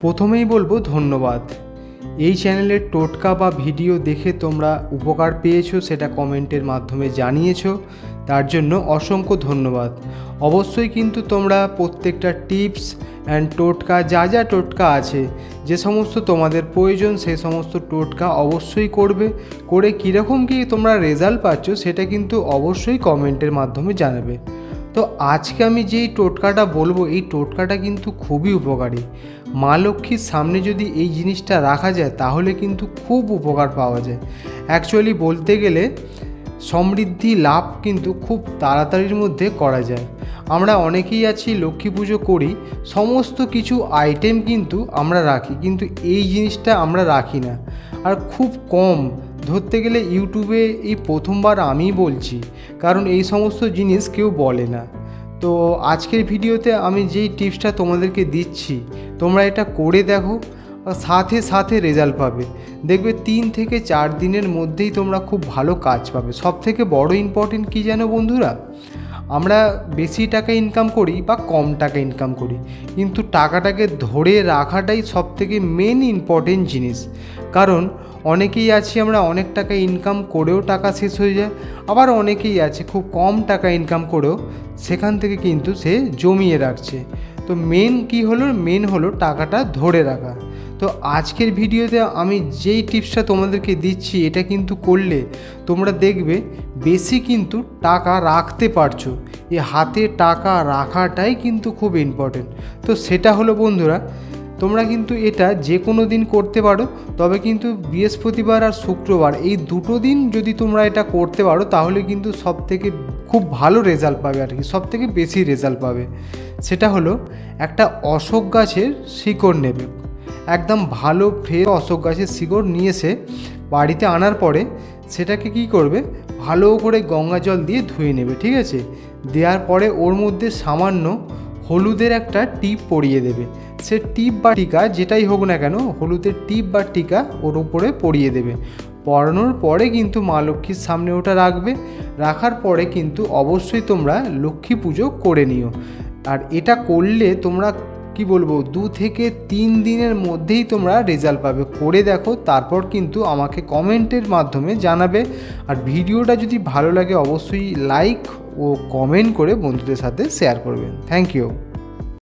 প্রথমেই বলব ধন্যবাদ। এই চ্যানেলের টোটকা বা ভিডিও দেখে তোমরা উপকার পেয়েছ সেটা কমেন্টের মাধ্যমে জানিয়েছো, তার জন্য অসংখ্য ধন্যবাদ। অবশ্যই কিন্তু তোমরা প্রত্যেকটা টিপস অ্যান্ড টোটকা, যা যা টোটকা আছে, যে সমস্ত তোমাদের প্রয়োজন সেই সমস্ত টোটকা অবশ্যই করবে। করে কীরকম কী তোমরা রেজাল্ট পাচ্ছ সেটা কিন্তু অবশ্যই কমেন্টের মাধ্যমে জানাবে। তো আজকে আমি যেই টোটকাটা বলব, এই টোটকাটা কিন্তু খুবই উপকারী। মা লক্ষ্মীর সামনে যদি এই জিনিসটা রাখা যায়, তাহলে কিন্তু খুব উপকার পাওয়া যায়। অ্যাকচুয়ালি বলতে গেলে, সমৃদ্ধি লাভ কিন্তু খুব তাড়াতাড়ির মধ্যে করা যায়। আমরা অনেকেই আছি, লক্ষ্মী পুজো করি, সমস্ত কিছু আইটেম কিন্তু আমরা রাখি, কিন্তু এই জিনিসটা আমরা রাখি না। আর খুব কম ধরতে গেলে ইউটিউবে এই প্রথমবার আমি বলছি, কারণ এই সমস্ত জিনিস কেউ বলে না। তো আজকের ভিডিওতে আমি যেই টিপসটা তোমাদেরকে দিচ্ছি, তোমরা এটা করে দেখো সাথে সাথে রেজাল্ট পাবে। দেখবে তিন থেকে চার দিনের মধ্যেই তোমরা খুব ভালো কাজ পাবে। সব থেকে বড় ইম্পর্টেন্ট কী জানো বন্ধুরা? আমরা বেশি টাকা ইনকাম করি বা কম টাকা ইনকাম করি। কিন্তু টাকাটাকে ধরে রাখাটাই সব থেকে মেন ইম্পর্টেন্ট জিনিস। কারণ অনেকেই আছি আমরা অনেক টাকা ইনকাম করেও টাকা শেষ হয়ে যায়, আবার অনেকেই আছে খুব কম টাকা ইনকাম করেও সেখান থেকে কিন্তু সে জমিয়ে রাখছে। তো মেন কি হলো? মেন হলো টাকাটা ধরে রাখা। তো আজকের ভিডিওতে আমি যেই টিপসটা তোমাদেরকে দিচ্ছি, এটা কিন্তু করলে তোমরা দেখবে বেশি কিন্তু টাকা রাখতে পারছ। এ হাতে টাকা রাখাটাই কিন্তু খুব ইম্পর্টেন্ট তো সেটা হলো বন্ধুরা, তোমরা কিন্তু এটা যে কোনো দিন করতে পারো, তবে কিন্তু বৃহস্পতিবার আর শুক্রবার, এই দুটো দিন যদি তোমরা এটা করতে পারো, তাহলে কিন্তু সব থেকে খুব ভালো রেজাল্ট পাবে আর কি সব থেকে বেশি রেজাল্ট পাবে। সেটা হলো, একটা অশোক গাছের শিকড় নেবে। একদম ভালো ফ্রেশ অশোক গাছের শিকড় নিয়ে এসে বাড়িতে আনার পরে সেটাকে কি করবে? ভালো করে গঙ্গা জল দিয়ে ধুয়ে নেবে, ঠিক আছে? দেওয়ার পরে ওর মধ্যে সামান্য হলুদের একটা টিপ পরিয়ে দেবে। সে টিপ বা টিকা যেটাই হোক না কেন, হলুদের টিপ বা টিকা ওর উপরে পরিয়ে দেবে। পরানোর পরে কিন্তু মা লক্ষ্মীর সামনে ওটা রাখবে। রাখার পরে কিন্তু অবশ্যই তোমরা লক্ষ্মী পুজো করে নিও। আর এটা করলে তোমরা কি বলব, দু থেকে তিন দিনের মধ্যেই তোমরা রেজাল্ট পাবে। করে দেখো, তারপর কিন্তু আমাকে কমেন্টের মাধ্যমে জানাবে। আর ভিডিওটা যদি ভালো লাগে, অবশ্যই লাইক ও কমেন্ট করে বন্ধুদের সাথে শেয়ার করবেন। Thank you